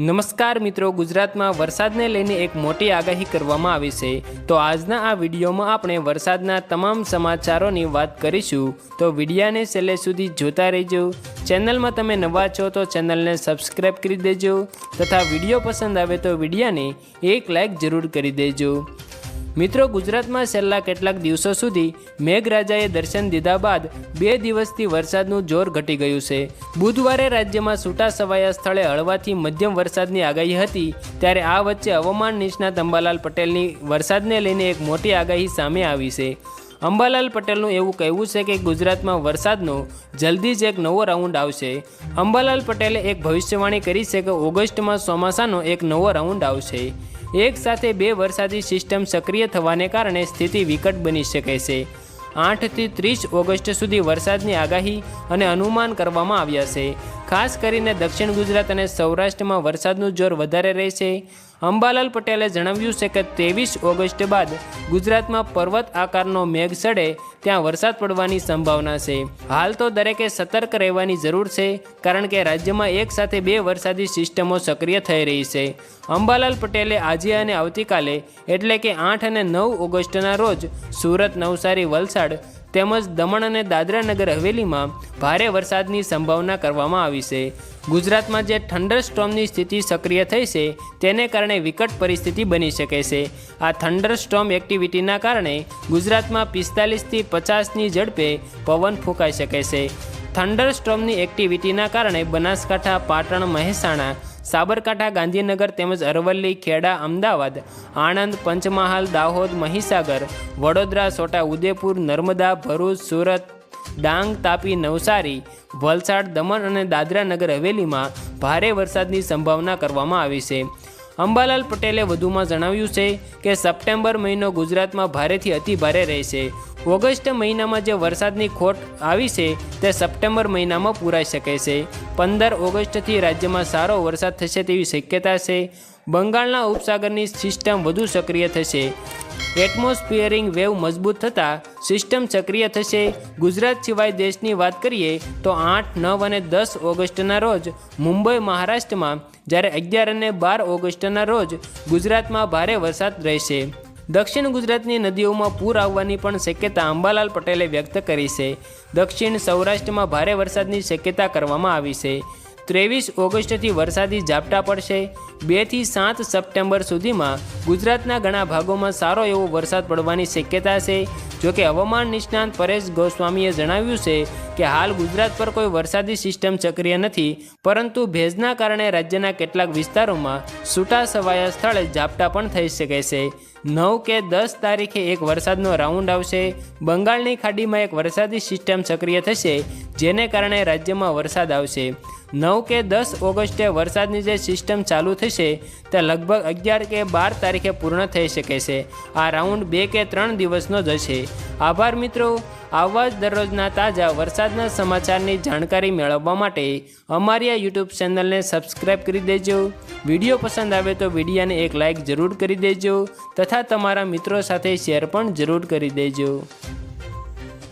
નમસ્કાર મિત્રો, ગુજરાતમાં વરસાદને લઈને એક મોટી આગાહી કરવામાં આવી છે. તો આજના આ વિડીયોમાં આપણે વરસાદના તમામ સમાચારોની વાત કરીશું. તો વિડીયાને છેલ્લે સુધી જોતા રહેજો. ચેનલમાં તમે નવા છો તો ચેનલને સબસ્ક્રાઈબ કરી દેજો. તથા વીડિયો પસંદ આવે તો વિડીયાને એક લાઇક જરૂર કરી દેજો. મિત્રો, ગુજરાતમાં છેલ્લા કેટલાક દિવસો સુધી મેઘરાજાએ દર્શન દીધા બાદ બે દિવસથી વરસાદનું જોર ઘટી ગયું છે. બુધવારે રાજ્યમાં છૂટા છવાયા સ્થળે હળવાથી મધ્યમ વરસાદની આગાહી હતી. ત્યારે આ વચ્ચે હવામાન નિષ્ણાત અંબાલાલ પટેલની વરસાદને લઈને એક મોટી આગાહી સામે આવી છે. અંબાલાલ પટેલનું એવું કહેવું છે કે ગુજરાતમાં વરસાદનો જલ્દી જ એક નવો રાઉન્ડ આવશે. અંબાલાલ પટેલે એક ભવિષ્યવાણી કરી છે કે ઓગસ્ટમાં ચોમાસાનો એક નવો રાઉન્ડ આવશે. એક સાથે બે વરસાદી સિસ્ટમ સક્રિય થવાને કારણે સ્થિતિ વિકટ બની શકે છે. આઠથી ત્રીસ ઓગસ્ટ સુધી વરસાદની આગાહી અને અનુમાન કરવામાં આવ્યા છે. ખાસ કરીને દક્ષિણ ગુજરાત અને સૌરાષ્ટ્રમાં વરસાદનું જોર વધારે રહેશે. અંબાલાલ પટેલે જણાવ્યું છે કે ત્રેવીસ ઓગસ્ટ બાદ ગુજરાતમાં પર્વત આકારનો મેઘ સડે, ત્યાં વરસાદ પડવાની સંભાવના છે. હાલ તો દરેકે સતર્ક રહેવાની જરૂર છે, કારણ કે રાજ્યમાં એક સાથે બે વરસાદી સિસ્ટમો સક્રિય થઈ રહી છે. અંબાલાલ પટેલે આજે અને આવતીકાલે, એટલે કે આઠ અને નવ ઓગસ્ટના રોજ સુરત નવસારી વલસાડ તેમજ દમણ અને દાદરા નગર હવેલીમાં ભારે વરસાદની સંભાવના કરવામાં આવી છે. ગુજરાતમાં જે થંડર સ્ટોર્મની સ્થિતિ સક્રિય થઈ છે, તેને કારણે વિકટ પરિસ્થિતિ બની શકે છે. આ થંડર સ્ટોર્મ એક્ટિવિટીના કારણે ગુજરાતમાં પિસ્તાલીસથી પચાસની ઝડપે પવન ફૂંકાઈ શકે છે. થંડર સ્ટોર્મની એક્ટિવિટીના કારણે બનાસકાંઠા પાટણ મહેસાણા, સાબરકાંઠા, ગાંધીનગર તેમજ અરવલ્લી, ખેડા, અમદાવાદ, આણંદ, પંચમહાલ, દાહોદ, મહીસાગર, વડોદરા છોટા ઉદેપુર, નર્મદા, ભરૂચ, સુરત, ડાંગ, તાપી, નવસારી, વલસાડ, દમણ અને દાદરા નગર હવેલીમાં ભારે વરસાદની સંભાવના કરવામાં આવી છે. અંબાલાલ પટેલે વધુમાં જણાવ્યું છે કે સપ્ટેમ્બર મહિનો ગુજરાતમાં ભારેથી અતિ ભારે રહેશે. ઓગસ્ટ મહિનામાં જે વરસાદની ખોટ આવી છે, તે સપ્ટેમ્બર મહિનામાં પૂરાઈ શકે છે. પંદર ઓગસ્ટથી રાજ્યમાં સારો વરસાદ થશે તેવી શક્યતા છે. બંગાળના ઉપસાગરની સિસ્ટમ વધુ સક્રિય થશે. એટમોસ્ફિયરિંગ વેવ મજબૂત થતાં સિસ્ટમ સક્રિય થશે. ગુજરાત સિવાય દેશની વાત કરીએ તો આઠ, નવ અને દસ ઓગસ્ટના રોજ મુંબઈ, મહારાષ્ટ્રમાં જ્યારે અગિયાર અને બાર ઓગસ્ટના રોજ ગુજરાતમાં ભારે વરસાદ રહેશે. દક્ષિણ ગુજરાતની નદીઓમાં પૂર આવવાની પણ શક્યતા અંબાલાલ પટેલે વ્યક્ત કરી છે. દક્ષિણ સૌરાષ્ટ્રમાં ભારે વરસાદની શક્યતા કરવામાં આવી છે. ત્રેવીસ ઓગસ્ટથી વરસાદી ઝાપટા પડશે. બેથી સાત સપ્ટેમ્બર સુધીમાં ગુજરાતના ઘણા ભાગોમાં સારો એવો વરસાદ પડવાની શક્યતા છે. જોકે હવામાન નિષ્ણાંત પરેશ ગોસ્વામીએ જણાવ્યું છે કે હાલ ગુજરાત પર કોઈ વરસાદી સિસ્ટમ સક્રિય નથી, પરંતુ ભેજના કારણે રાજ્યના કેટલાક વિસ્તારોમાં છૂટા છવાયા સ્થળે ઝાપટા પણ થઈ શકે છે. નવ કે દસ તારીખે એક વરસાદનો રાઉન્ડ આવશે. બંગાળની ખાડીમાં એક વરસાદી સિસ્ટમ સક્રિય થશે, જેને કારણે રાજ્યમાં વરસાદ આવશે. નવ કે દસ ઓગસ્ટે વરસાદની જે સિસ્ટમ ચાલુ થશે, તે લગભગ અગિયાર કે બાર તારીખે પૂર્ણ થઈ શકે છે. આ રાઉન્ડ બે કે ત્રણ દિવસનો જશે આભાર મિત્રો. આવા જ દરરોજના તાજા વરસાદના સમાચારની જાણકારી મેળવવા માટે અમારી આ યુટ્યુબ ચેનલને સબસ્ક્રાઈબ કરી દેજો. વીડિયો પસંદ આવે તો વિડીયાને એક લાઇક જરૂર કરી દેજો તથા તમારા મિત્રો સાથે શેર પણ જરૂર કરી દેજો.